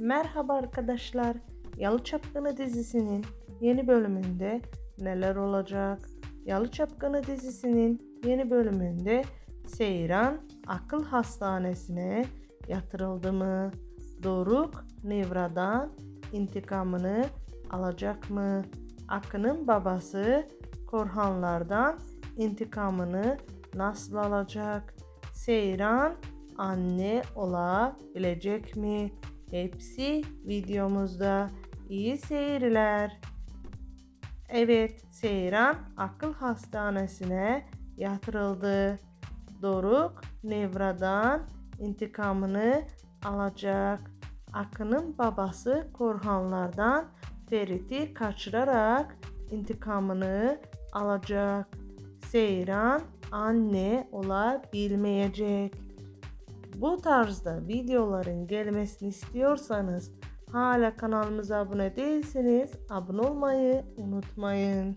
Merhaba arkadaşlar. Yalı Çapkını dizisinin yeni bölümünde neler olacak? Yalı Çapkını dizisinin yeni bölümünde Seyran akıl hastanesine yatırıldı mı? Doruk Nevra'dan intikamını alacak mı? Akın'ın babası Korhanlardan intikamını nasıl alacak? Seyran anne olabilecek mi? Hepsi videomuzda. İyi seyirler. Evet, Seyran akıl hastanesine yatırıldı. Doruk Nevra'dan intikamını alacak. Akın'ın babası Korhanlardan Ferit'i kaçırarak intikamını alacak. Seyran anne olabilmeyecek. Bu tarzda videoların gelmesini istiyorsanız hala kanalımıza abone değilseniz abone olmayı unutmayın.